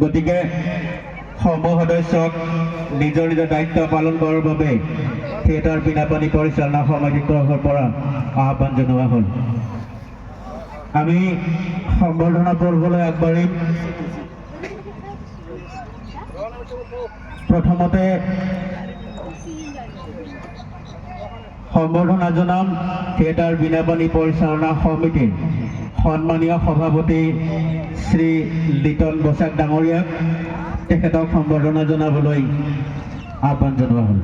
গতিকে সমূহ সদস্যক নিজৰ নিজৰ দায়িত্ব পালন কৰাৰ বাবে থিয়েটাৰ বিনাপানী পৰিচালনা সমিতিৰ তৰফৰ পৰা আহ্বান জনোৱা হ'ল। আমি সম্বৰ্ধনা পৰ্বলৈ আগবাঢ়িম। প্ৰথমতে সম্বৰ্ধনা জনাম থিয়েটাৰ বিনাপানী পৰিচালনা সমিতিৰ সন্মানীয় সভাপতি শ্ৰী লিটন বসাক ডাঙৰীয়াক তেখেতক সম্বৰ্ধনা জনাবলৈ আহ্বান জনোৱা হ'ল।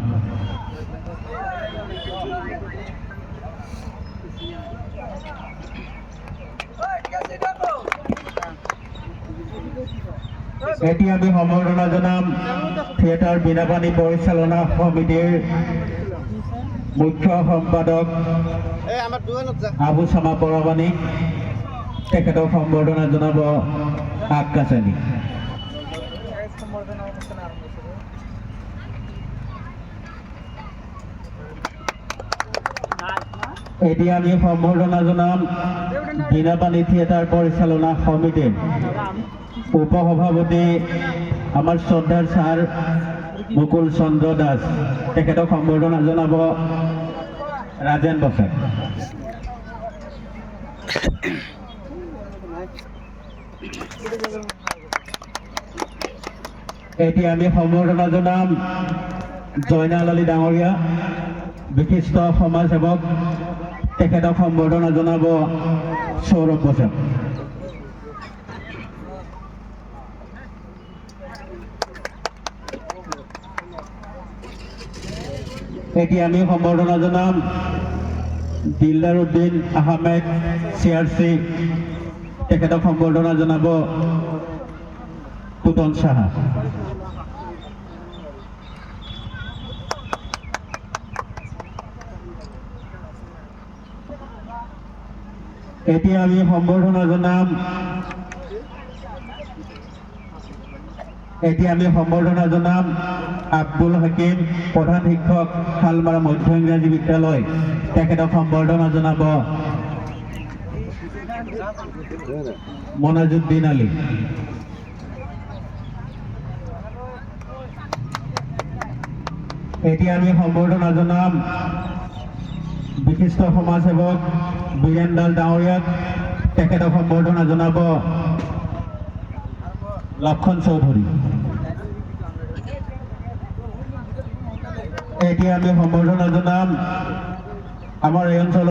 এতিয়া আমি সম্বৰ্ধনা জনাম থিয়েটাৰ বিনাপানী পৰিচালনা সমিতিৰ মুখ্য সম্পাদক আবু চামা পৰবানী তেখেতক সম্বৰ্ধনা জনাব আগকাচানি এতিয়া আমি সম্বৰ্ধনা জনাম বিনাপানী থিয়েটাৰ পৰিচালনা সমিতিৰ উপসভাপতি আমাৰ শ্ৰদ্ধাৰ ছাৰ মুকুল চন্দ্ৰ দাস। তেখেতক সম্বৰ্ধনা জনাব ৰাজেন বসাক এতিয়া আমি সম্বৰ্ধনা জনাম জয়নাল আলী ডাঙৰীয়া। বিশিষ্ট সমাজসেৱক, তেখেতক সম্বৰ্ধনা জনাব সৌৰভ বসাক এতিয়া আমি সম্বৰ্ধনা জনাম দিলদাৰ উদ্দিন আহমেদ চি আৰ তেখেতক সম্বৰ্ধনা জনাব পুতন সাহা। এতিয়া আমি সম্বৰ্ধনা জনাম এতিয়া আমি সম্বৰ্ধনা জনাম আব্দুল হাকিম প্ৰধান শিক্ষক শালমাৰা মধ্য ইংৰাজী বিদ্যালয়। তেখেতক সম্বৰ্ধনা জনাব মনাজুদ্দিন আলী। এতিয়া আমি সম্বৰ্ধনা জনাম। বিশিষ্ট সমাজসেৱক বীৰেন্দাল ডাঙৰীয়াক তেখেতক সম্বৰ্ধনা জনাব লক্ষণ চৌধুৰী। এতিয়া আমি সম্বৰ্ধনা জনাম। আমাৰ এই অঞ্চলৰ